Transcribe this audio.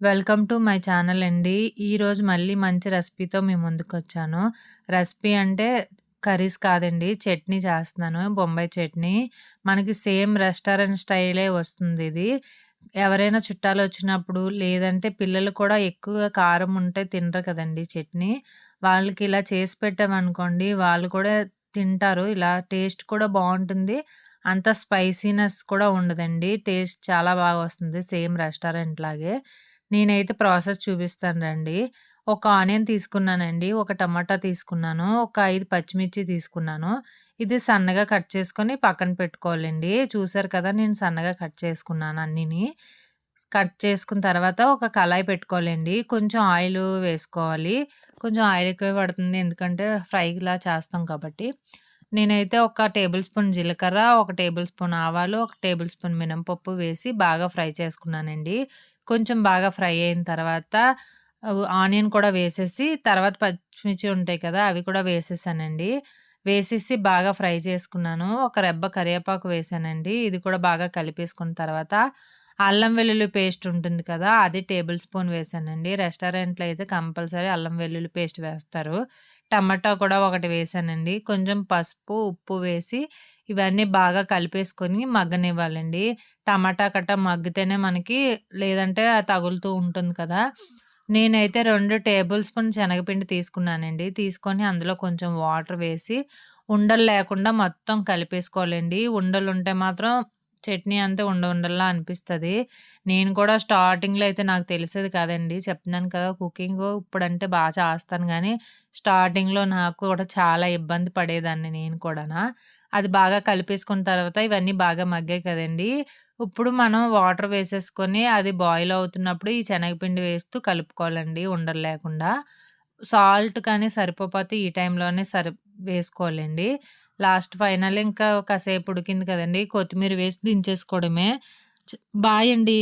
Welcome to my channel అండి. ఈరోజు మళ్ళీ మంచి రెసిపీతో మీ ముందుకొచ్చాను. రెసిపీ అంటే కర్రీస్ కాదండి. చట్నీ చేస్తున్నాను. బొంబాయి చట్నీ. మనకి సేమ్ రెస్టారెంట్ స్టైలే వస్తుంది ఇది ఎవరైనా చుట్టాలు వచ్చినప్పుడు లేదంటే పిల్లలు కూడా ఎక్కువగా కారం ఉంటే తినరు కదండి చట్నీ. వాళ్ళకి ఇలా చేసి పెట్టామనుకోండి వాళ్ళు కూడా తింటారు. ఇలా టేస్ట్ కూడా బాగుంటుంది అంత స్పైసీనెస్ కూడా ఉండదండి. టేస్ట్ చాలా బాగా వస్తుంది. సేమ్ రెస్టారెంట్ లాగే. నేనైతే ప్రాసెస్ చూపిస్తాను రండి. ఒక ఆనియన్ తీసుకున్నానండి. ఒక టమాటా తీసుకున్నాను. ఒక ఐదు పచ్చిమిర్చి తీసుకున్నాను. ఇది సన్నగా కట్ చేసుకొని పక్కన పెట్టుకోవాలండి. చూసారు కదా! నేను సన్నగా కట్ చేసుకున్నాను అన్నీని. కట్ చేసుకున్న తర్వాత ఒక కళాయి పెట్టుకోవాలండి. కొంచెం ఆయిల్ వేసుకోవాలి. కొంచెం ఆయిల్ ఎక్కువ పడుతుంది. ఎందుకంటే ఫ్రైలా చేస్తాం కాబట్టి. నేనైతే ఒక టేబుల్ స్పూన్ జీలకర్ర, ఒక టేబుల్ స్పూన్ ఆవాలు, ఒక టేబుల్ స్పూన్ మినపప్పు వేసి బాగా ఫ్రై చేసుకున్నానండి. కొంచెం బాగా ఫ్రై అయిన తర్వాత ఆనియన్ కూడా వేసేసి తర్వాత పచ్చిమిర్చి ఉంటాయి కదా! అవి కూడా వేసేసానండి. వేసేసి బాగా ఫ్రై చేసుకున్నాను. ఒక రెబ్బ కరివేపాకు వేసానండి. ఇది కూడా బాగా కలిపేసుకున్న తర్వాత అల్లం వెల్లుల్లి పేస్ట్ ఉంటుంది కదా! అది టేబుల్ స్పూన్ వేసానండి. రెస్టారెంట్‌లో అయితే కంపల్సరీ అల్లం వెల్లుల్లి పేస్ట్ వేస్తారు. టమాటా కూడా ఒకటి వేసానండి. కొంచెం పసుపు, ఉప్పు వేసి ఇవన్నీ బాగా కలిపేసుకొని మగ్గనివ్వాలండి. టమాటా కట్ట మగ్గితేనే మనకి లేదంటే తగులుతూ ఉంటుంది కదా! నేనైతే రెండు టేబుల్ స్పూన్ శనగపిండి తీసుకున్నానండి. తీసుకొని అందులో కొంచెం వాటర్ వేసి ఉండలు లేకుండా మొత్తం కలిపేసుకోవాలండి. ఉండలు ఉంటే మాత్రం చట్నీ అంతా ఉండ ఉండల్లా అనిపిస్తుంది నేను కూడా స్టార్టింగ్‌లో అయితే నాకు తెలిసేది కాదండి. చెప్తున్నాను కదా! కుకింగ్ ఇప్పుడంటే బాగా చేస్తాను కానీ స్టార్టింగ్‌లో నాకు కూడా చాలా ఇబ్బంది పడేదాన్ని నేను కూడానా. అది బాగా కలిపేసుకున్న తర్వాత ఇవన్నీ బాగా మగ్గాయి కదండీ! ఇప్పుడు మనం వాటర్ వేసేసుకొని అది బాయిల్ అవుతున్నప్పుడు ఈ శనగపిండి వేస్తూ కలుపుకోవాలండి ఉండలు లేకుండా. సాల్ట్ కానీ సరిపోతే ఈ టైంలోనే సరి వేసుకోవాలండి. లాస్ట్ ఫైనల్ ఇంకా కాసేపు ఉడికింది కదండి కొత్తిమీర వేసి దించేసుకోవడమే. బాయ్ అండి.